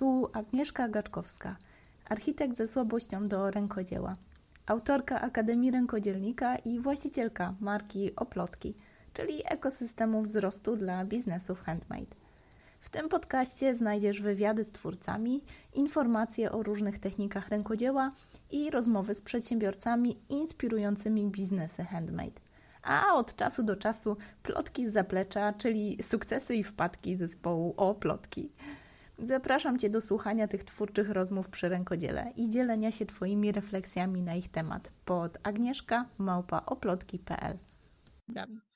Tu Agnieszka Gaczkowska, architekt ze słabością do rękodzieła, autorka Akademii Rękodzielnika i właścicielka marki Oplotki, czyli ekosystemu wzrostu dla biznesów handmade. W tym podcaście znajdziesz wywiady z twórcami, informacje o różnych technikach rękodzieła i rozmowy z przedsiębiorcami inspirującymi biznesy handmade. A od czasu do czasu plotki z zaplecza, czyli sukcesy i wpadki zespołu o plotki. Zapraszam Cię do słuchania tych twórczych rozmów przy rękodziele i dzielenia się Twoimi refleksjami na ich temat. Pod agnieszka.małpaoplotki.pl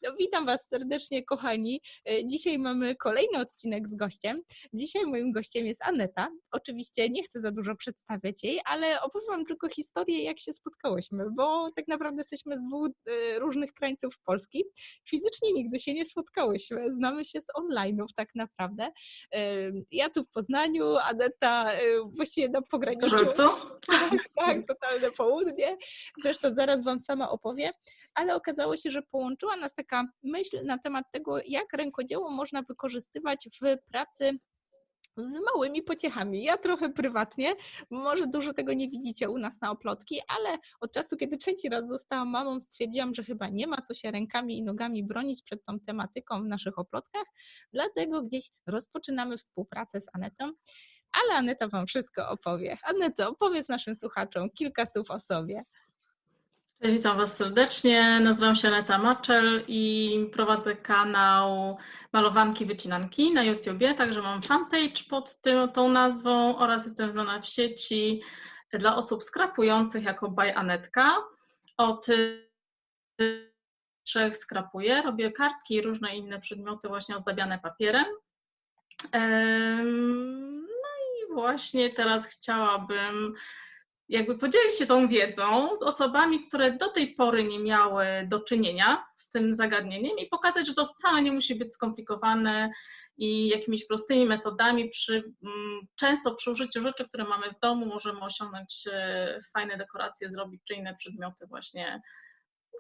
no, witam Was serdecznie, kochani. E, dzisiaj mamy kolejny odcinek z gościem. Dzisiaj moim gościem jest Aneta. Oczywiście nie chcę za dużo przedstawiać jej, ale opowiem tylko historię, jak się spotkałyśmy, bo tak naprawdę jesteśmy z dwóch e, różnych krańców Polski. Fizycznie nigdy się nie spotkałyśmy, znamy się z online'ów tak naprawdę. E, ja tu w Poznaniu, Aneta właściwie na pograniczu. Co? Tak, tak, totalne południe. Zresztą zaraz Wam sama opowiem ale okazało się, że połączyła nas taka myśl na temat tego, jak rękodzieło można wykorzystywać w pracy z małymi pociechami. Ja trochę prywatnie, może dużo tego nie widzicie u nas na oplotki, ale od czasu, kiedy trzeci raz zostałam mamą, stwierdziłam, że chyba nie ma co się rękami i nogami bronić przed tą tematyką w naszych oplotkach, dlatego gdzieś rozpoczynamy współpracę z Anetą. Ale Aneta Wam wszystko opowie. Aneto, opowiedz naszym słuchaczom kilka słów o sobie. Witam Was serdecznie. Nazywam się Aneta Maczel i prowadzę kanał Malowanki Wycinanki na YouTubie, także mam fanpage pod tym, tą nazwą oraz jestem znana w sieci dla osób skrapujących jako By Anetka. Od trzech skrapuję, robię kartki i różne inne przedmioty właśnie ozdabiane papierem. No i właśnie teraz chciałabym jakby podzielić się tą wiedzą z osobami, które do tej pory nie miały do czynienia z tym zagadnieniem i pokazać, że to wcale nie musi być skomplikowane i jakimiś prostymi metodami przy, mm, często przy użyciu rzeczy, które mamy w domu, możemy osiągnąć e, fajne dekoracje, zrobić czy inne przedmioty właśnie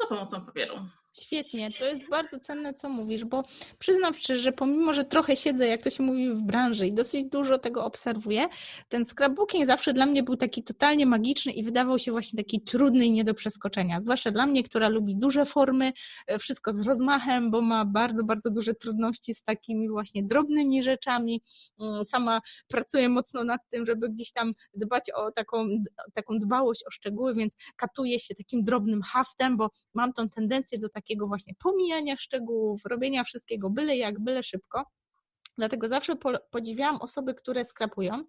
za pomocą papieru. Świetnie, to jest bardzo cenne, co mówisz, bo przyznam szczerze, że pomimo, że trochę siedzę, jak to się mówi, w branży i dosyć dużo tego obserwuję, ten scrapbooking zawsze dla mnie był taki totalnie magiczny i wydawał się właśnie taki trudny i nie do przeskoczenia. Zwłaszcza dla mnie, która lubi duże formy, e, wszystko z rozmachem, bo ma bardzo, bardzo duże trudności z takimi właśnie drobnymi rzeczami. Mm, sama pracuję mocno nad tym, żeby gdzieś tam dbać o taką, taką dbałość o szczegóły, więc katuję się takim drobnym haftem, bo mam tą tendencję do takiego takiego właśnie pomijania szczegółów, robienia wszystkiego byle jak, byle szybko. Dlatego zawsze podziwiałam osoby, które skrapują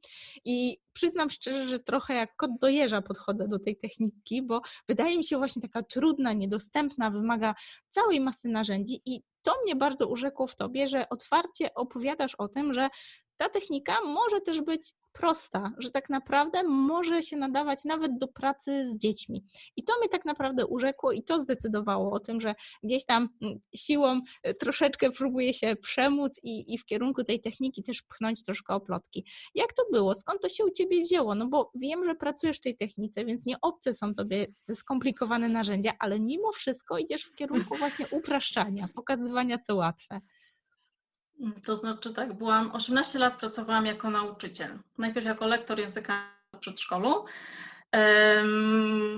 i przyznam szczerze, że trochę jak kot do jeża podchodzę do tej techniki, bo wydaje mi się właśnie taka trudna, niedostępna, wymaga całej masy narzędzi i to mnie bardzo urzekło w tobie, że otwarcie opowiadasz o tym, że ta technika może też być prosta, że tak naprawdę może się nadawać nawet do pracy z dziećmi. I to mnie tak naprawdę urzekło i to zdecydowało o tym, że gdzieś tam mm, siłą e, troszeczkę próbuję się przemóc i, i w kierunku tej techniki też pchnąć troszkę oplotki. Jak to było? Skąd to się u Ciebie wzięło? No bo wiem, że pracujesz w tej technice, więc nie obce są Tobie te skomplikowane narzędzia, ale mimo wszystko idziesz w kierunku właśnie upraszczania, pokazywania co łatwe. To znaczy tak, byłam 18 lat pracowałam jako nauczyciel. Najpierw jako lektor języka w przedszkolu.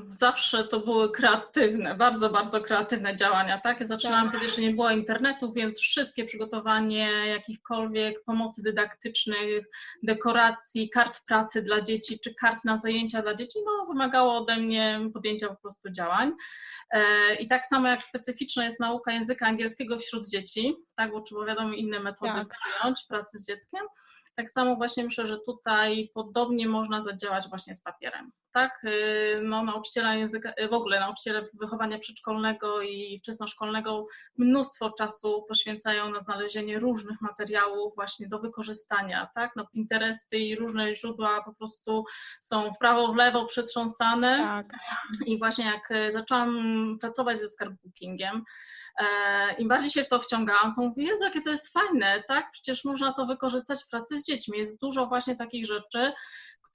Zawsze to były kreatywne, bardzo, bardzo kreatywne działania, tak? Ja zaczynałam, tak. kiedy jeszcze nie było internetu, więc wszystkie przygotowanie jakichkolwiek pomocy dydaktycznych, dekoracji, kart pracy dla dzieci, czy kart na zajęcia dla dzieci, no wymagało ode mnie podjęcia po prostu działań. E, I tak samo jak specyficzna jest nauka języka angielskiego wśród dzieci, tak, bo trzeba wiadomo inne metody tak. przyjąć pracy z dzieckiem, tak samo właśnie myślę, że tutaj podobnie można zadziałać właśnie z papierem. Tak, y, no, nauczyciele języka, w ogóle nauczyciele wychowania przedszkolnego i wczesnoszkolnego mnóstwo czasu poświęcają na znalezienie różnych materiałów właśnie do wykorzystania, tak, no Pinteresty i różne źródła po prostu są w prawo, w lewo przetrząsane tak. i właśnie jak y, zaczęłam pracować ze scrapbookingiem, E, im bardziej się w to wciągałam, to mówię, Jezu, jakie to jest fajne, tak? Przecież można to wykorzystać w pracy z dziećmi. Jest dużo właśnie takich rzeczy,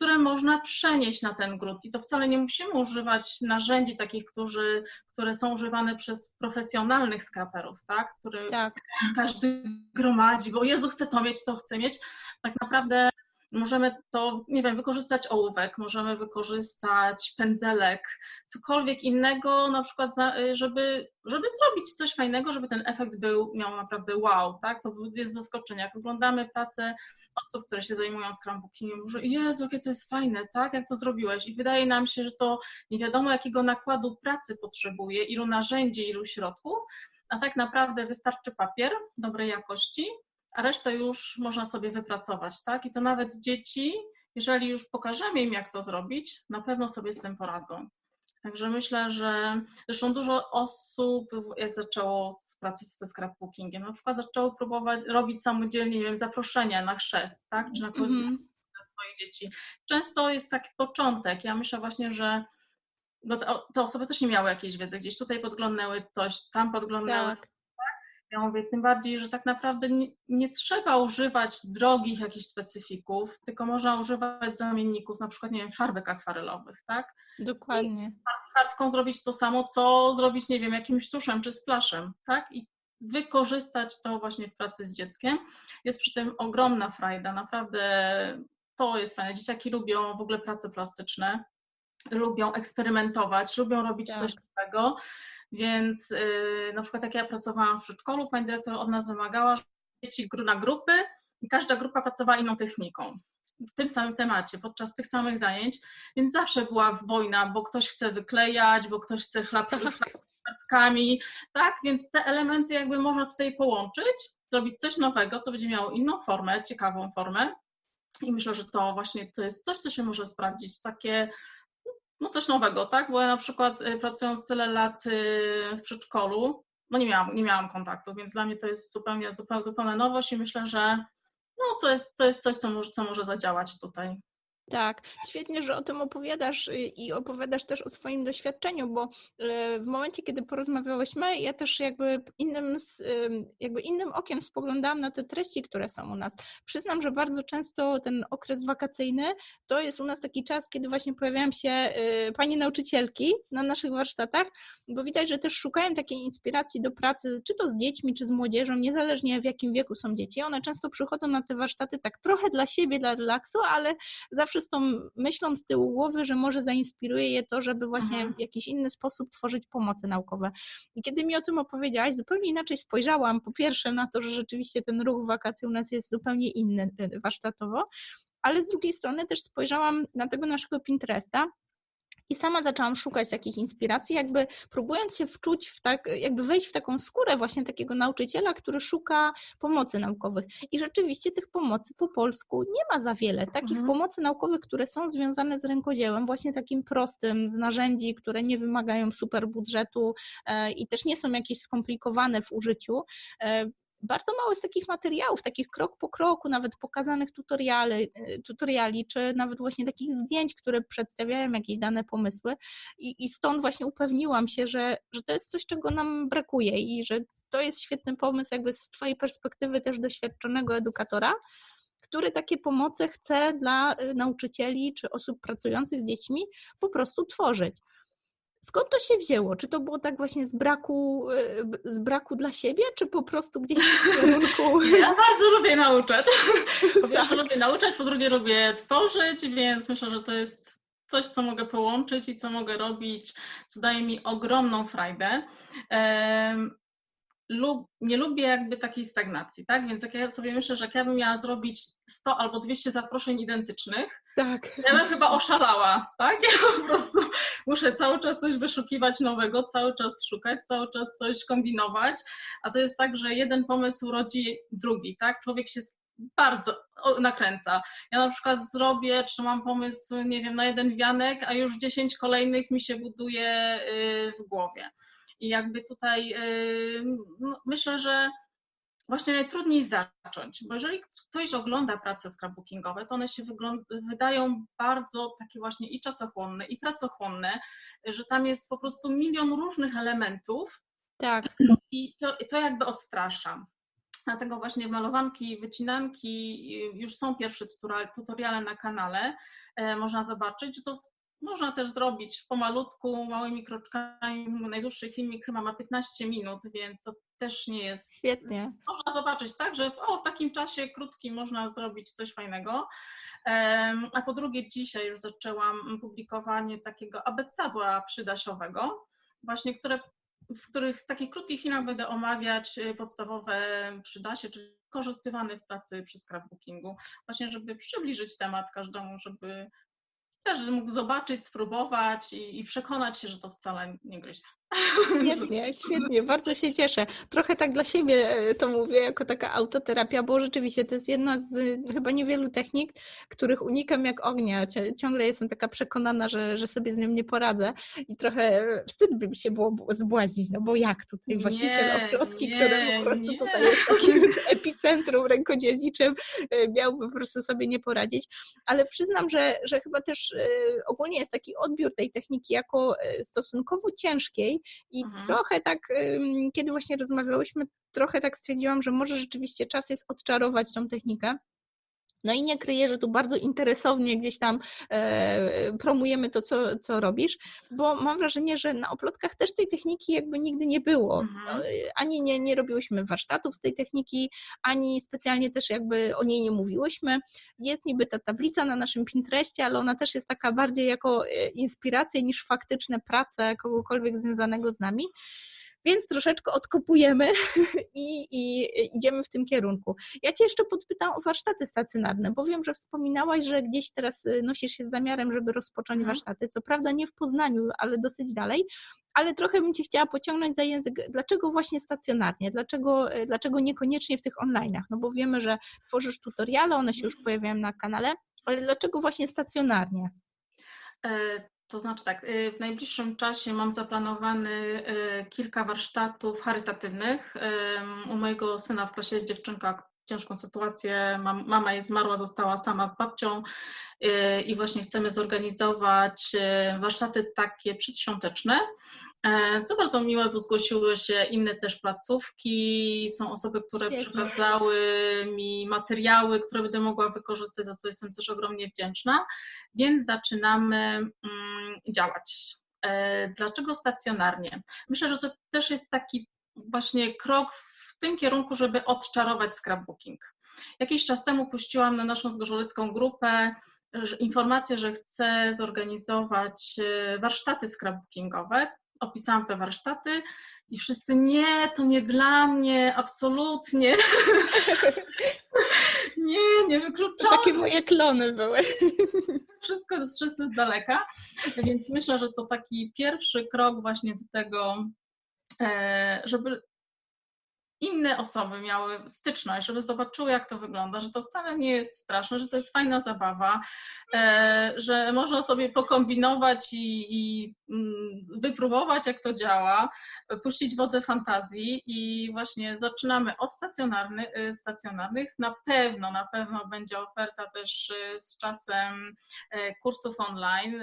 które można przenieść na ten grunt. I to wcale nie musimy używać narzędzi takich, którzy, które są używane przez profesjonalnych skraperów, tak? Który tak. każdy gromadzi, bo Jezu, chcę to mieć, to chcę mieć. Tak naprawdę Możemy to, nie wiem, wykorzystać ołówek, możemy wykorzystać pędzelek, cokolwiek innego, na przykład, żeby, żeby zrobić coś fajnego, żeby ten efekt był, miał naprawdę wow, tak? To jest zaskoczenie. Jak oglądamy pracę osób, które się zajmują scrapbookingiem, że Jezu, jakie to jest fajne, tak? Jak to zrobiłeś? I wydaje nam się, że to nie wiadomo, jakiego nakładu pracy potrzebuje, ilu narzędzi, ilu środków, a tak naprawdę wystarczy papier dobrej jakości, a resztę już można sobie wypracować, tak? I to nawet dzieci, jeżeli już pokażemy im, jak to zrobić, na pewno sobie z tym poradzą. Także myślę, że zresztą dużo osób, jak zaczęło z pracy ze scrapbookingiem, na przykład zaczęło próbować robić samodzielnie, nie wiem, zaproszenia na chrzest, tak? Czy na mm-hmm. swoich dzieci. Często jest taki początek. Ja myślę właśnie, że bo te, osoby też nie miały jakiejś wiedzy, gdzieś tutaj podglądały coś, tam podglądały. Tak. Ja mówię, tym bardziej, że tak naprawdę nie, nie, trzeba używać drogich jakichś specyfików, tylko można używać zamienników, na przykład, nie wiem, farbek akwarelowych, tak? Dokładnie. I farbką zrobić to samo, co zrobić, nie wiem, jakimś tuszem czy splaszem, tak? I wykorzystać to właśnie w pracy z dzieckiem. Jest przy tym ogromna frajda, naprawdę to jest fajne. Dzieciaki lubią w ogóle prace plastyczne, lubią eksperymentować, lubią robić tak. coś nowego. Więc yy, na przykład jak ja pracowałam w przedszkolu, pani dyrektor od nas wymagała, dzieci na grupy i każda grupa pracowała inną techniką w tym samym temacie, podczas tych samych zajęć, więc zawsze była wojna, bo ktoś chce wyklejać, bo ktoś chce chlapkami, tak, więc te elementy jakby można tutaj połączyć, zrobić coś nowego, co będzie miało inną formę, ciekawą formę. I myślę, że to właśnie to jest coś, co się może sprawdzić, takie no coś nowego, tak? Bo ja na przykład y, pracując tyle lat y, w przedszkolu, no nie miałam, nie miałam kontaktu, więc dla mnie to jest zupełnie, zupełnie, zupełna nowość i myślę, że no to jest, to jest coś, co może, co może zadziałać tutaj. Tak, świetnie, że o tym opowiadasz i opowiadasz też o swoim doświadczeniu, bo e, w momencie, kiedy porozmawiałyśmy, ja też jakby innym, jakby innym okiem spoglądałam na te treści, które są u nas. Przyznam, że bardzo często ten okres wakacyjny to jest u nas taki czas, kiedy właśnie pojawiają się e, panie nauczycielki na naszych warsztatach, bo widać, że też szukają takiej inspiracji do pracy, czy to z dziećmi, czy z młodzieżą, niezależnie w jakim wieku są dzieci. One często przychodzą na te warsztaty tak trochę dla siebie, dla relaksu, ale zawsze z tą myślą z tyłu głowy, że może zainspiruje je to, żeby właśnie mhm. w jakiś inny sposób tworzyć pomocy naukowe. I kiedy mi o tym opowiedziałaś, zupełnie inaczej spojrzałam po pierwsze na to, że rzeczywiście ten ruch wakacji u nas jest zupełnie inny y, warsztatowo, ale z drugiej strony też spojrzałam na tego naszego Pinteresta i sama zaczęłam szukać takich inspiracji, jakby próbując się wczuć w tak, jakby wejść w taką skórę właśnie takiego nauczyciela, który szuka pomocy naukowych. I rzeczywiście tych pomocy po polsku nie ma za wiele. Takich mhm. pomocy naukowych, które są związane z rękodziełem, właśnie takim prostym, z narzędzi, które nie wymagają super budżetu e, i też nie są jakieś skomplikowane w użyciu, e, bardzo mało jest takich materiałów, takich krok po kroku, nawet pokazanych tutoriali, y, tutoriali czy nawet właśnie takich zdjęć, które przedstawiają jakieś dane pomysły i, i stąd właśnie upewniłam się, że, że to jest coś, czego nam brakuje i że to jest świetny pomysł jakby z Twojej perspektywy też doświadczonego edukatora, który takie pomoce chce dla y, nauczycieli czy osób pracujących z dziećmi po prostu tworzyć. Skąd to się wzięło? Czy to było tak właśnie z braku, e, z braku dla siebie, czy po prostu gdzieś w kierunku? Ja bardzo lubię nauczać. Po pierwsze lubię nauczać, po drugie lubię tworzyć, więc myślę, że to jest coś, co mogę połączyć i co mogę robić, co daje mi ogromną frajdę lub, nie lubię jakby takiej stagnacji, tak? Więc jak ja sobie myślę, że jak ja bym miała zrobić 100 albo 200 zaproszeń identycznych, tak. ja bym chyba oszalała, tak? Ja po prostu muszę cały czas coś wyszukiwać nowego, cały czas szukać, cały czas coś kombinować, a to jest tak, że jeden pomysł rodzi drugi, tak? Człowiek się bardzo nakręca. Ja na przykład zrobię, czy mam pomysł, nie wiem, na jeden wianek, a już 10 kolejnych mi się buduje y, w głowie. I jakby tutaj no, myślę, że właśnie najtrudniej zacząć, bo jeżeli ktoś ogląda prace scrapbookingowe, to one się wydają bardzo takie właśnie i czasochłonne, i pracochłonne, że tam jest po prostu milion różnych elementów. Tak. I to, to jakby odstrasza. Dlatego właśnie malowanki, wycinanki, już są pierwsze tutoriale na kanale, e, można zobaczyć, że to można też zrobić pomalutku, małymi kroczkami. Najdłuższy filmik chyba ma 15 minut, więc to też nie jest. Świetnie. Można zobaczyć, tak, że w, o, w takim czasie krótkim można zrobić coś fajnego. A po drugie, dzisiaj już zaczęłam publikowanie takiego abecadła przydasiowego, właśnie które w których w takich krótkich filmach będę omawiać y, podstawowe przydasie, czyli korzystywane w pracy przy scrapbookingu, właśnie żeby przybliżyć temat każdemu, żeby każdy mógł zobaczyć, spróbować i, i przekonać się, że to wcale nie gryzie. Świetnie, świetnie, bardzo się cieszę. Trochę tak dla siebie e, to mówię, jako taka autoterapia, bo rzeczywiście to jest jedna z e, chyba niewielu technik, których unikam jak ognia. Ciągle jestem taka przekonana, że, że sobie z nią nie poradzę i trochę wstyd by mi się było zbłaźnić, no bo jak tutaj właściciel oplotki, który po prostu nie. tutaj jest takim epicentrum rękodzielniczym, e, miał po prostu sobie nie poradzić, ale przyznam, że, że chyba też ogólnie jest taki odbiór tej techniki jako stosunkowo ciężkiej, i mhm. trochę tak, kiedy właśnie rozmawiałyśmy, trochę tak stwierdziłam, że może rzeczywiście czas jest odczarować tą technikę. No i nie kryję, że tu bardzo interesownie gdzieś tam e, promujemy to, co, co robisz, bo mam wrażenie, że na oplotkach też tej techniki jakby nigdy nie było. Mhm. E, ani nie, nie robiłyśmy warsztatów z tej techniki, ani specjalnie też jakby o niej nie mówiłyśmy. Jest niby ta tablica na naszym Pinterestie, ale ona też jest taka bardziej jako e, inspiracja niż faktyczne prace kogokolwiek związanego z nami więc troszeczkę odkopujemy i, i, idziemy w tym kierunku. Ja Cię jeszcze podpytam o warsztaty stacjonarne, bo wiem, że wspominałaś, że gdzieś teraz y, nosisz się z zamiarem, żeby rozpocząć mhm. warsztaty, co prawda nie w Poznaniu, ale dosyć dalej, ale trochę bym Cię chciała pociągnąć za język, dlaczego właśnie stacjonarnie, dlaczego, y, dlaczego niekoniecznie w tych online'ach, no bo wiemy, że tworzysz tutoriale, one się już pojawiają na kanale, ale dlaczego właśnie stacjonarnie? To znaczy tak, y, w najbliższym czasie mam zaplanowany y, kilka warsztatów charytatywnych. U mojego syna w klasie jest dziewczynka, ciężką sytuację, mama jest zmarła, została sama z babcią y, i właśnie chcemy zorganizować warsztaty takie przedświąteczne co bardzo miłe, bo zgłosiły się inne też placówki, są osoby, które Świetnie. przekazały mi materiały, które będę mogła wykorzystać, za co jestem też ogromnie wdzięczna, więc zaczynamy mm, działać. E, dlaczego stacjonarnie? Myślę, że to też jest taki właśnie krok w tym kierunku, żeby odczarować scrapbooking. Jakiś czas temu puściłam na naszą zgorzelecką grupę informację, że chcę zorganizować e, warsztaty scrapbookingowe, opisałam te warsztaty i wszyscy nie, to nie dla mnie, absolutnie. nie, nie wykluczone. takie moje klony były. Wszystko jest wszyscy z daleka, więc myślę, że to taki pierwszy krok właśnie do tego, e, żeby inne osoby miały styczność, żeby zobaczyły, jak to wygląda, że to wcale nie jest straszne, że to jest fajna zabawa, e, że można sobie pokombinować i, i mm, wypróbować, jak to działa, puścić wodze fantazji i właśnie zaczynamy od stacjonarny, e, stacjonarnych. Na pewno, na pewno będzie oferta też e, z czasem kursów online.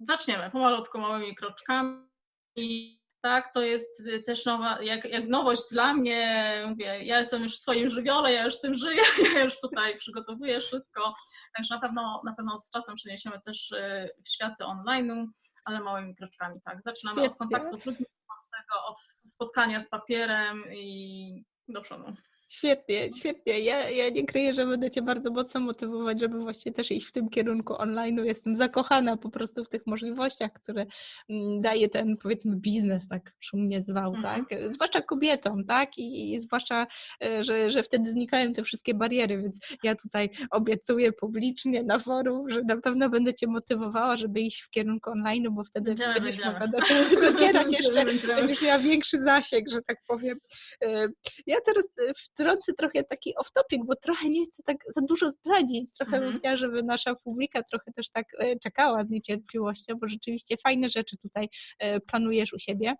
Zaczniemy pomalutku, małymi kroczkami tak, to jest y, też nowa, jak, jak nowość dla mnie, mówię, ja jestem już w swoim żywiole, ja już tym żyję, ja już tutaj przygotowuję wszystko, także na pewno, na pewno z czasem przeniesiemy też y, w światy online'u, ale małymi kroczkami, tak, zaczynamy Świetnie. od kontaktu z ludźmi, od tego, od spotkania z papierem i do przodu. Świetnie, świetnie. Ja, ja nie kryję, że będę Cię bardzo mocno motywować, żeby właśnie też iść w tym kierunku online. Jestem zakochana po prostu w tych możliwościach, które mm, daje ten, powiedzmy, biznes, tak szumnie zwał, mm. tak? Zwłaszcza kobietom, tak? I, I, zwłaszcza, e, że, że wtedy znikają te wszystkie bariery, więc ja tutaj obiecuję publicznie na forum, że na pewno będę Cię motywowała, żeby iść w kierunku online, bo wtedy będziemy, będziesz będziemy. mogła docierać jeszcze, będziesz miała większy zasięg, że tak powiem. E, ja teraz w wtrącę trochę taki off-topic, bo trochę nie chcę tak za dużo zdradzić. Trochę -hmm. bym chciała, żeby nasza publika trochę też tak e, czekała z niecierpliwością, bo rzeczywiście fajne rzeczy tutaj e, planujesz u siebie.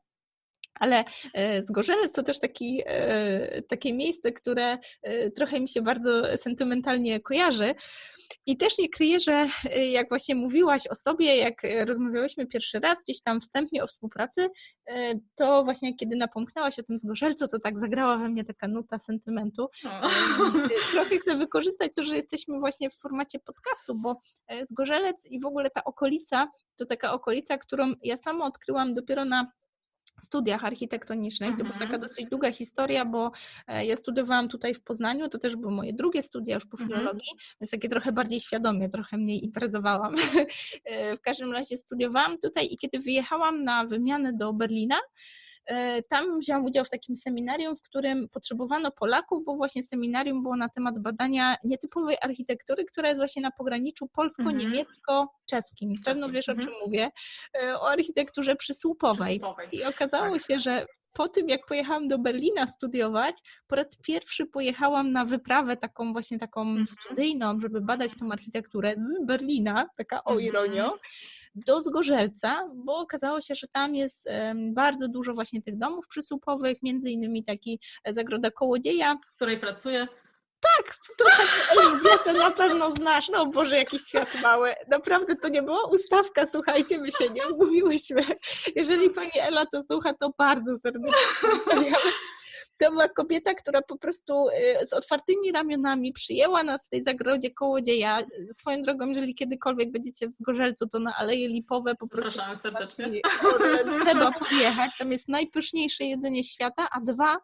Ale e, Zgorzelec to też taki, e, takie miejsce, które e, trochę mi się bardzo sentymentalnie kojarzy. I też nie kryję, że jak właśnie mówiłaś o sobie, jak rozmawiałyśmy pierwszy raz gdzieś tam wstępnie o współpracy, to właśnie kiedy napomknęłaś o tym Zgorzelcu, to tak zagrała we mnie taka nuta sentymentu. Trochę chcę wykorzystać to, że jesteśmy właśnie w formacie podcastu, bo Zgorzelec i w ogóle ta okolica to taka okolica, którą ja sama odkryłam dopiero na studiach architektonicznych. To była taka mhm. dosyć długa historia, bo e, ja studiowałam tutaj w Poznaniu, to też były moje drugie studia już po mhm. filologii, więc takie trochę bardziej świadomie, trochę mniej imprezowałam. E, w każdym razie studiowałam tutaj i kiedy wyjechałam na wymianę do Berlina, tam wziąłam udział w takim seminarium, w którym potrzebowano Polaków, bo właśnie seminarium było na temat badania nietypowej architektury, która jest właśnie na pograniczu polsko-niemiecko-czeskim. Pewno wiesz, o czym mhm. mówię. E, o architekturze przysłupowej. I okazało tak. się, że po tym, jak pojechałam do Berlina studiować, po raz pierwszy pojechałam na wyprawę taką właśnie taką -hmm. studyjną, żeby badać tą architekturę z Berlina, taka o ironio. Do Zgorzelca, bo okazało się, że tam jest bardzo dużo właśnie tych domów przysłupowych, między innymi taki e, Zagroda Kołodzieja. W której pracuję. Tak, to Elżbietę na pewno znasz. No Boże, jakiś świat mały. Naprawdę to nie była ustawka, słuchajcie, my się nie umówiłyśmy. Jeżeli pani Ela to słucha, to bardzo serdecznie to była kobieta, która po prostu y, z otwartymi ramionami przyjęła nas w tej zagrodzie Kołodzieja. Swoją drogą, jeżeli kiedykolwiek będziecie w Zgorzelcu, to na Aleje Lipowe po prostu Zapraszamy serdecznie. trzeba podjechać. Tam jest najpyszniejsze jedzenie świata, a dwa,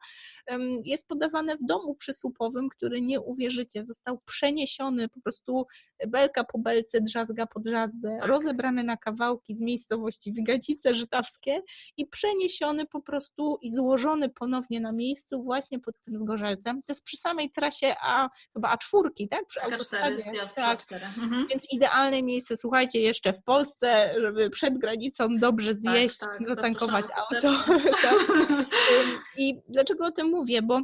jest podawane w domu przysłupowym, który nie uwierzycie, został przeniesiony po prostu belka po belce, drzazga po drzazdę, tak. rozebrany na kawałki z miejscowości Wygadzice Żytawskie i przeniesiony po prostu i złożony ponownie na miejscu właśnie pod tym Zgorzelcem. To jest przy samej trasie A, chyba A4, tak? Przy autostradzie. Tak. Mhm. Więc idealne miejsce, słuchajcie, jeszcze w Polsce, żeby przed granicą dobrze tak, zjeść, tak, tak, zatankować auto. I dlaczego o tym mówię? Bo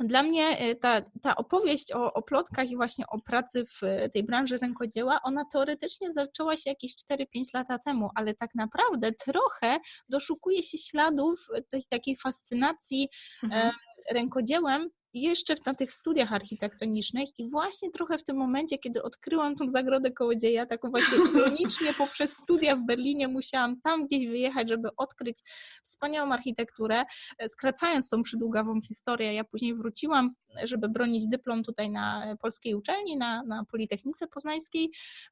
dla mnie y, ta, ta opowieść o, o plotkach i właśnie o pracy w tej branży rękodzieła, ona teoretycznie zaczęła się jakieś 4-5 lata temu, ale tak naprawdę trochę doszukuje się śladów tej takiej fascynacji mhm. rękodziełem jeszcze na tych studiach architektonicznych i właśnie trochę w tym momencie, kiedy odkryłam tą zagrodę Kołodzieja, taką właśnie ironicznie poprzez studia w Berlinie musiałam tam gdzieś wyjechać, żeby odkryć wspaniałą architekturę, e, skracając tą przydługawą historię, ja później wróciłam, żeby bronić dyplom tutaj na polskiej uczelni, na, na Politechnice Poznańskiej.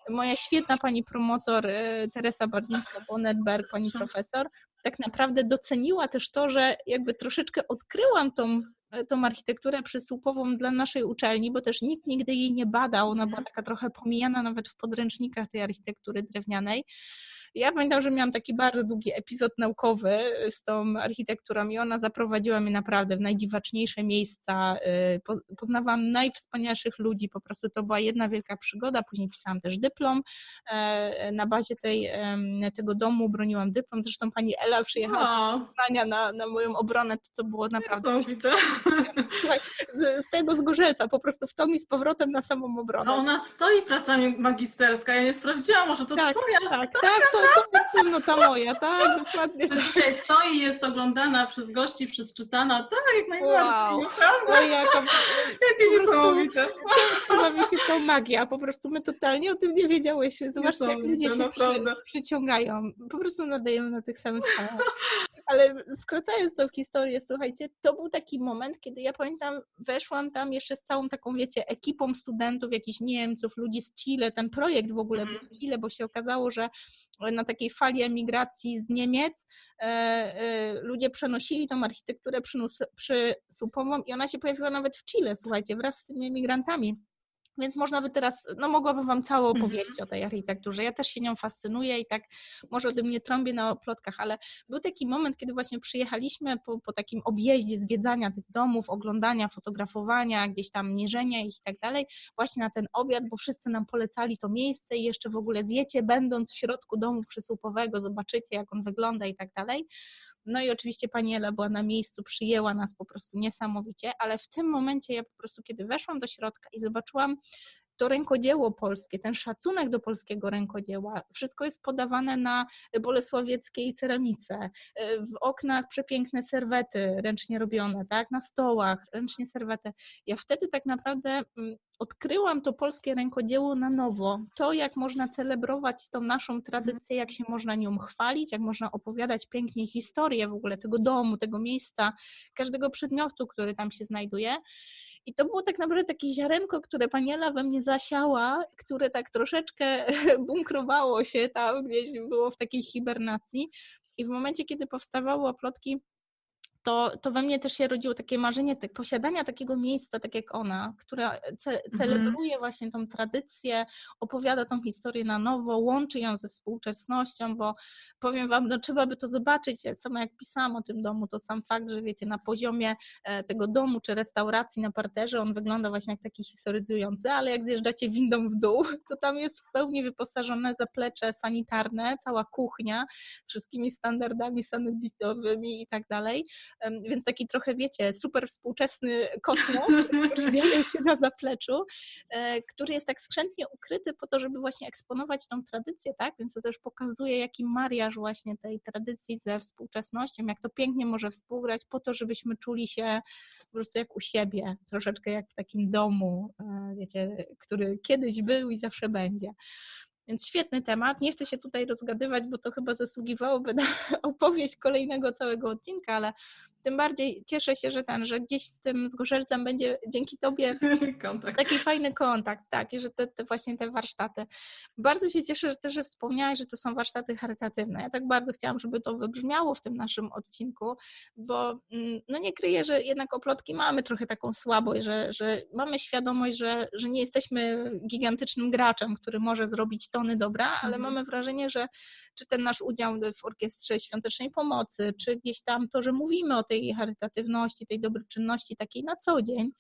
Moja świetna pani promotor e, Teresa Bardzińska-Bonetberg, pani profesor, tak naprawdę doceniła też to, że jakby troszeczkę odkryłam tą tą architekturę przysłupową dla naszej uczelni, bo też nikt nigdy jej nie badał, ona była mhm. taka trochę pomijana nawet w podręcznikach tej architektury drewnianej. Ja pamiętam, że miałam taki bardzo długi epizod naukowy z tą architekturą i ona zaprowadziła mnie naprawdę w najdziwaczniejsze miejsca. Y, poznawałam najwspanialszych ludzi, po prostu to była jedna wielka przygoda. Później pisałam też dyplom. E, na bazie tej, tego domu broniłam dyplom. Zresztą pani Ela przyjechała z Poznania na, na moją obronę, to, to było naprawdę... Słuchaj, z, z tego zgorzelca, po prostu w to mi z powrotem na samą obronę. No ona stoi praca magisterska, ja nie sprawdziłam, może to tak, twoja. Tak, tak, tak to, to jest wspólnota moja, tak, dokładnie. To dzisiaj stoi, jest oglądana przez gości, przez czytana, tak, jak najbardziej, wow. naprawdę. Jaka, Jakie niesamowite. Niesamowicie to magia, po prostu my totalnie o tym nie wiedziałyśmy. Zobaczcie, jak ludzie się przy, przyciągają, po prostu nadają na tych samych falach. Ale skracając tą historię, słuchajcie, to był taki moment, kiedy ja pamiętam, weszłam tam jeszcze z całą taką, wiecie, ekipą studentów, jakichś Niemców, ludzi z Chile, ten projekt w ogóle był z Chile, bo się okazało, że na takiej fali emigracji z Niemiec e, e, ludzie przenosili tą architekturę przysłupową i ona się pojawiła nawet w Chile, słuchajcie, wraz z tymi emigrantami. Więc można by teraz, no mogłabym Wam całą mhm. opowieść o tej architekturze. Ja też się nią fascynuję i tak może o tym nie trąbię na plotkach, ale był taki moment, kiedy właśnie przyjechaliśmy po, po takim objeździe, zwiedzania tych domów, oglądania, fotografowania, gdzieś tam mierzenia ich i tak dalej, właśnie na ten obiad, bo wszyscy nam polecali to miejsce i jeszcze w ogóle zjecie, będąc w środku domu przysłupowego, zobaczycie jak on wygląda i tak dalej. No i oczywiście pani Ela była na miejscu, przyjęła nas po prostu niesamowicie, ale w tym momencie ja po prostu, kiedy weszłam do środka i zobaczyłam to rękodzieło polskie, ten szacunek do polskiego rękodzieła, wszystko jest podawane na bolesławieckiej ceramice, w oknach przepiękne serwety ręcznie robione, tak, na stołach ręcznie serwety. Ja wtedy tak naprawdę mm, odkryłam to polskie rękodzieło na nowo. To, jak można celebrować tą naszą tradycję, jak się można nią chwalić, jak można opowiadać pięknie historię w ogóle tego domu, tego miejsca, każdego przedmiotu, który tam się znajduje. I to było tak naprawdę takie ziarenko, które paniela we mnie zasiała, które tak troszeczkę bunkrowało się tam, gdzieś było w takiej hibernacji. I w momencie, kiedy powstawały oplotki, to, to we mnie też się rodziło takie marzenie posiadania takiego miejsca, tak jak ona, która ce, mhm. celebruje właśnie tą tradycję, opowiada tą historię na nowo, łączy ją ze współczesnością, bo powiem Wam, no trzeba by to zobaczyć. Ja sama jak pisałam o tym domu, to sam fakt, że wiecie, na poziomie e, tego domu czy restauracji na parterze on wygląda właśnie jak taki historyzujący, ale jak zjeżdżacie windą w dół, to tam jest w pełni wyposażone zaplecze sanitarne, cała kuchnia z wszystkimi standardami sanepidowymi i tak dalej więc taki trochę, wiecie, super współczesny kosmos, który dzieje się na zapleczu, e, który jest tak skrzętnie ukryty po to, żeby właśnie eksponować tą tradycję, tak? Więc to też pokazuje, jaki mariaż właśnie tej tradycji ze współczesnością, jak to pięknie może współgrać po to, żebyśmy czuli się po prostu jak u siebie, troszeczkę jak w takim domu, e, wiecie, który kiedyś był i zawsze będzie. Więc świetny temat. Nie chcę się tutaj rozgadywać, bo to chyba zasługiwałoby na opowieść kolejnego całego odcinka, ale tym bardziej cieszę się, że ten, że gdzieś z tym zgorzelcem będzie dzięki Tobie kontakt. taki fajny kontakt, tak, i że te, te, właśnie te warsztaty. Bardzo się cieszę, że też że wspomniałaś, że to są warsztaty charytatywne. Ja tak bardzo chciałam, żeby to wybrzmiało w tym naszym odcinku, bo mm, no nie kryję, że jednak oplotki mamy trochę taką słabość, że, że mamy świadomość, że, że nie jesteśmy gigantycznym graczem, który może zrobić tony dobra, ale mhm. mamy wrażenie, że czy ten nasz udział w Orkiestrze Świątecznej Pomocy, czy gdzieś tam to, że mówimy o tej charytatywności, tej dobroczynności takiej na co dzień,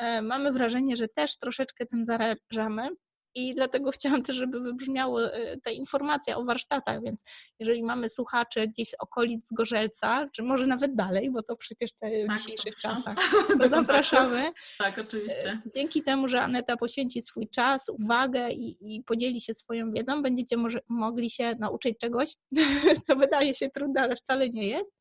e, mamy wrażenie, że też troszeczkę tym zarażamy. I dlatego chciałam też, żeby wybrzmiała e, ta informacja o warsztatach, więc jeżeli mamy słuchacze gdzieś z okolic Gorzelca, czy może nawet dalej, bo to przecież te tak, w dzisiejszych czasach, to zapraszamy. Tak, oczywiście. E, dzięki temu, że Aneta poświęci swój czas, uwagę i, i podzieli się swoją wiedzą, będziecie może, mogli się nauczyć czegoś, co wydaje się trudne, ale wcale nie jest,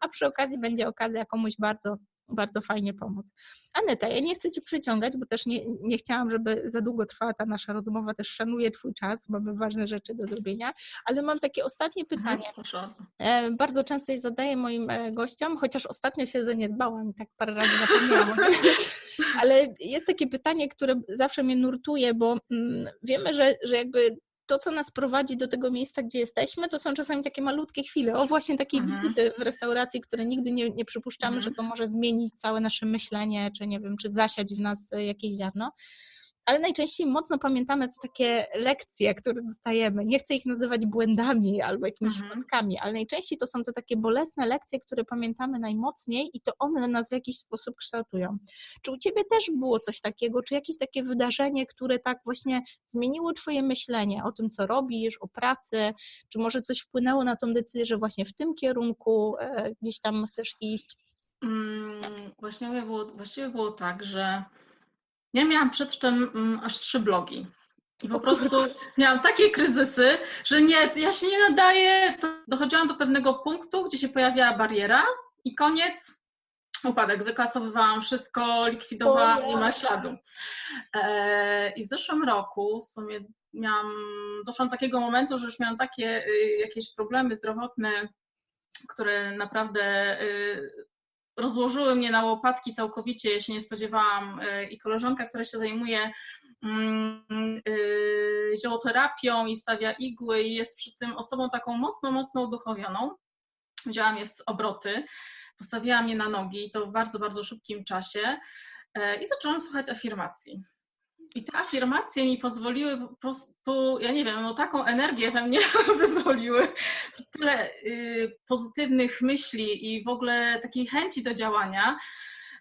a przy okazji będzie okazja komuś bardzo bardzo fajnie pomóc. Aneta, ja nie chcę Cię przyciągać, bo też nie, nie chciałam, żeby za długo trwała ta nasza rozmowa, też szanuję Twój czas, mamy ważne rzeczy do zrobienia, ale mam takie ostatnie mhm, pytanie. Mhm, bardzo często je zadaję moim e, gościom, chociaż ostatnio się zaniedbałam i tak parę razy zapomniałam. ale jest takie pytanie, które zawsze mnie nurtuje, bo mm, wiemy, że, że jakby to, co nas prowadzi do tego miejsca, gdzie jesteśmy, to są czasami takie malutkie chwile. O, właśnie takiej mhm. wizyty w restauracji, które nigdy nie, nie przypuszczamy, mhm. że to może zmienić całe nasze myślenie, czy nie wiem, czy zasiać w nas jakieś ziarno ale najczęściej mocno pamiętamy te takie lekcje, które dostajemy. Nie chcę ich nazywać błędami albo jakimiś mhm. wpadkami, ale najczęściej to są te takie bolesne lekcje, które pamiętamy najmocniej i to one nas w jakiś sposób kształtują. Czy u Ciebie też było coś takiego, czy jakieś takie wydarzenie, które tak właśnie zmieniło Twoje myślenie o tym, co robisz, o pracy, czy może coś wpłynęło na tą decyzję, że właśnie w tym kierunku e, gdzieś tam chcesz iść? Mm, właściwie, było, właściwie było tak, że ja miałam przedtem mm, aż trzy blogi. I po prostu miałam takie kryzysy, że nie, ja się nie nadaję. To dochodziłam do pewnego punktu, gdzie się pojawiała bariera i koniec, upadek. Wykasowywałam wszystko, likwidowałam, nie ma śladu. E, I w zeszłym roku w sumie miałam, doszłam do takiego momentu, że już miałam takie y, jakieś problemy zdrowotne, które naprawdę y, rozłożyły mnie na łopatki całkowicie, ja się nie spodziewałam y, i koleżanka, która się zajmuje mm, y, ziołoterapią i stawia igły i jest przy tym osobą taką mocno, mocno uduchowioną. Wzięłam je z obroty, postawiłam je na nogi i to w bardzo, bardzo szybkim czasie e, i zaczęłam słuchać afirmacji. I te afirmacje mi pozwoliły po prostu, ja nie wiem, no taką energię we mnie wyzwoliły, tyle y, pozytywnych myśli i w ogóle takiej chęci do działania.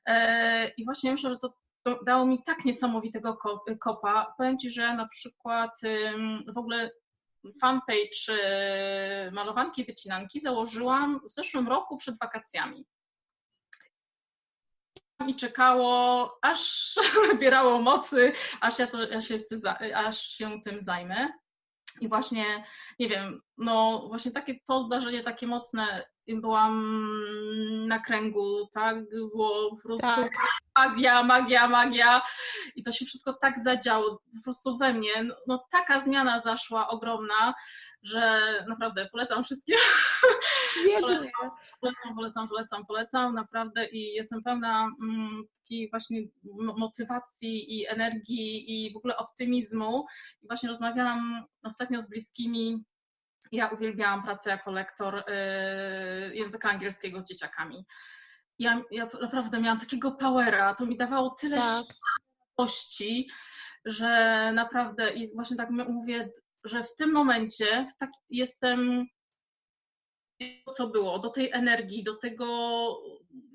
E, I właśnie myślę, że to, to dało mi tak niesamowitego kopa. Powiem Ci, że na przykład w ogóle fanpage y, malowanki wycinanki założyłam w zeszłym roku przed wakacjami i czekało, aż nabierało mocy, aż ja, to, ja się, aż się tym zajmę. I właśnie, nie wiem, no właśnie takie to zdarzenie takie mocne, byłam na kręgu, tak, było po prostu tak. magia, magia, magia i to się wszystko tak zadziało po prostu we mnie, no, no taka zmiana zaszła ogromna, że naprawdę polecam wszystkim. polecam, polecam, polecam, polecam, polecam, naprawdę i jestem pełna mm, takiej właśnie motywacji i energii i w ogóle optymizmu. I właśnie rozmawiałam ostatnio z bliskimi ja uwielbiałam pracę jako lektor y, języka angielskiego z dzieciakami. Ja, ja naprawdę miałam takiego powera, to mi dawało tyle tak. że naprawdę i właśnie tak mówię, że w tym momencie w tak, jestem co było, do tej energii, do tego,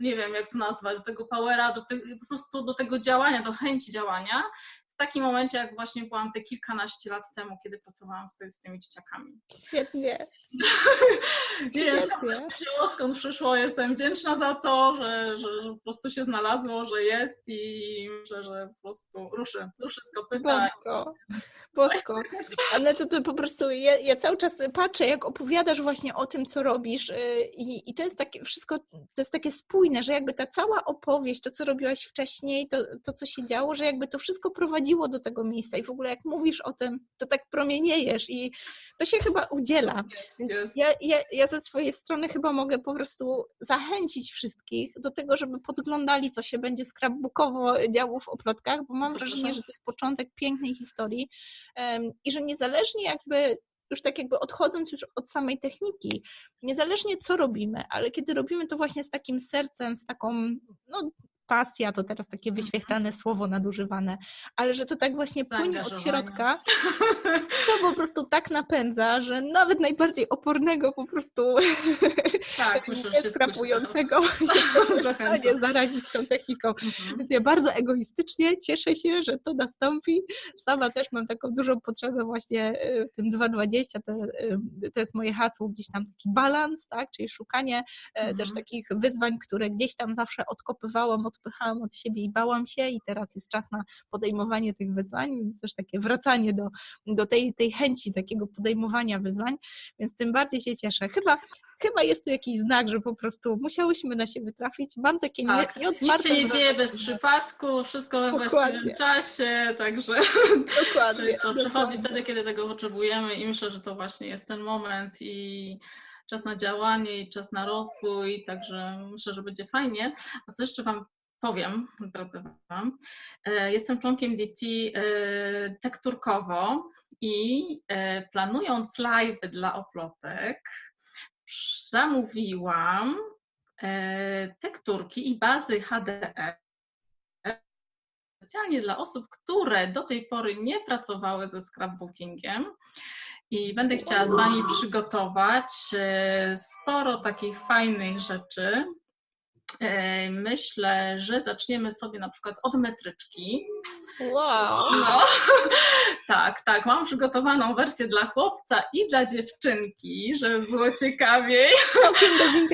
nie wiem jak to nazwać, do tego powera, do te, po prostu do tego działania, do chęci działania, w takim momencie, jak właśnie byłam te kilkanaście lat temu, kiedy pracowałam z, z tymi dzieciakami. Świetnie. nie wiem, skąd przyszło, jestem wdzięczna za to, że, że, że, po prostu się znalazło, że jest i myślę, że po prostu ruszy, ruszy z kopyta. Bosko bosko. Ale to, to po prostu ja, ja, cały czas patrzę, jak opowiadasz właśnie o tym, co robisz y, i, i to jest takie wszystko, to jest takie spójne, że jakby ta cała opowieść, to co robiłaś wcześniej, to, to co się działo, że jakby to wszystko prowadziło do tego miejsca i w ogóle jak mówisz o tym, to tak promieniejesz i to się chyba udziela. Więc ja, ja, ja ze swojej strony chyba mogę po prostu zachęcić wszystkich do tego, żeby podglądali, co się będzie scrapbookowo działo w oplotkach, bo mam wrażenie, że to jest początek pięknej historii i że niezależnie jakby już tak jakby odchodząc już od samej techniki, niezależnie co robimy, ale kiedy robimy to właśnie z takim sercem, z taką no, pasja to teraz takie mhm. wyświetlane słowo nadużywane, ale że to tak właśnie płynie od środka, to po prostu tak napędza, że nawet najbardziej opornego po prostu tak, myślę, skrapującego jest w stanie zarazić tą techniką. Mhm. Więc ja bardzo egoistycznie cieszę się, że to nastąpi. Sama też mam taką dużą potrzebę właśnie y, w tym 2.20, to, y, to jest moje hasło, gdzieś tam taki balans, tak, czyli szukanie e, mhm. też takich wyzwań, które gdzieś tam zawsze odkopywałam od odpychałam od siebie i bałam się i teraz jest czas na podejmowanie tych wyzwań, więc też takie wracanie do, do tej, tej chęci takiego podejmowania wyzwań, więc tym bardziej się cieszę. Chyba, chyba jest tu jakiś znak, że po prostu musiałyśmy na siebie trafić. Mam takie tak. nie, Nic się nie dzieje bez przypadku, wszystko we właściwym czasie, także dokładnie, to przychodzi wtedy, kiedy tego potrzebujemy i myślę, że to właśnie jest ten moment i czas na działanie i czas na rozwój, także myślę, że będzie fajnie. A co jeszcze Wam powiem, zdradzę Wam. E, jestem członkiem DT e, tekturkowo i e, planując live dla oplotek, zamówiłam tekturki i bazy HDE specjalnie dla osób, które do tej pory nie pracowały ze scrapbookingiem. I będę chciała z Wami przygotować sporo takich fajnych rzeczy, myślę, że zaczniemy sobie na przykład od metryczki. Wow! No, tak, tak. Mam przygotowaną wersję dla chłopca i dla dziewczynki, żeby było ciekawiej.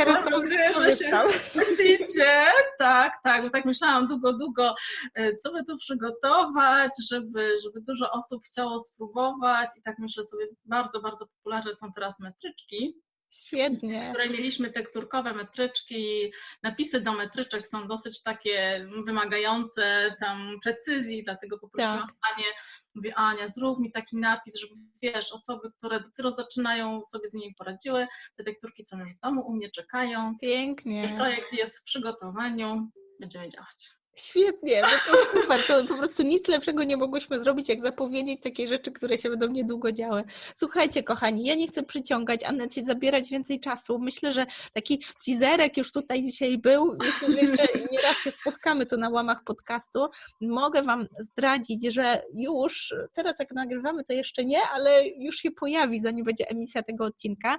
Mam nadzieję, że się słyszycie. Tak, tak, bo tak myślałam długo, długo, e, co by tu przygotować, żeby, żeby dużo osób chciało spróbować i tak myślę sobie, bardzo, bardzo popularne są teraz metryczki. Świetnie. W której mieliśmy tekturkowe metryczki, napisy do metryczek są dosyć takie wymagające tam precyzji, dlatego poprosiłam tak. Anię, mówię Ania, zrób mi taki napis, żeby wiesz, osoby, które dopiero zaczynają sobie z nimi poradziły, te tekturki są już w domu, u mnie czekają. Pięknie. Projekt jest w przygotowaniu, będziemy działać. Świetnie, no to super, to po prostu nic lepszego nie mogłyśmy zrobić, jak zapowiedzieć takie rzeczy, które się będą niedługo działy. Słuchajcie, kochani, ja nie chcę przyciągać, Anecie zabierać więcej czasu. Myślę, że taki teaserek już tutaj dzisiaj był. Myślę, że jeszcze nie raz się spotkamy tu na łamach podcastu. Mogę Wam zdradzić, że już, teraz jak nagrywamy, to jeszcze nie, ale już się pojawi, zanim będzie emisja tego odcinka,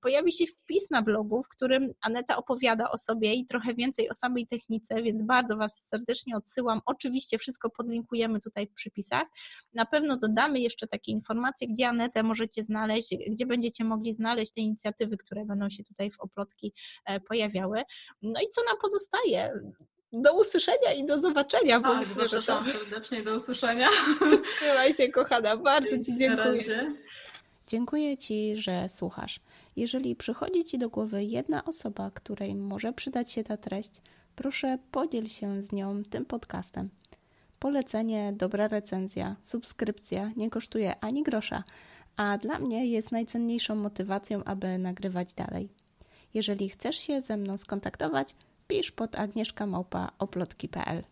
pojawi się wpis na blogu, w którym Aneta opowiada o sobie i trochę więcej o samej technice, więc bardzo Was serdecznie odsyłam. Oczywiście wszystko podlinkujemy tutaj w przypisach. Na pewno dodamy jeszcze takie informacje, gdzie Anetę możecie znaleźć, gdzie będziecie mogli znaleźć te inicjatywy, które będą się tutaj w oplotki e, pojawiały. No i co nam pozostaje? do usłyszenia i do zobaczenia. Bo Tak, myślę, że to... zapraszam serdecznie do usłyszenia. Trzymaj się, kochana. Bardzo Ci dziękuję. Dziękuję Ci, że słuchasz. Jeżeli przychodzi Ci do głowy jedna osoba, której może przydać się ta treść, proszę podziel się z nią tym podcastem. Polecenie, dobra recenzja, subskrypcja nie kosztuje ani grosza, a dla mnie jest najcenniejszą motywacją, aby nagrywać dalej. Jeżeli chcesz się ze mną skontaktować, pisz pod agnieszkamałpa.oplotki.pl.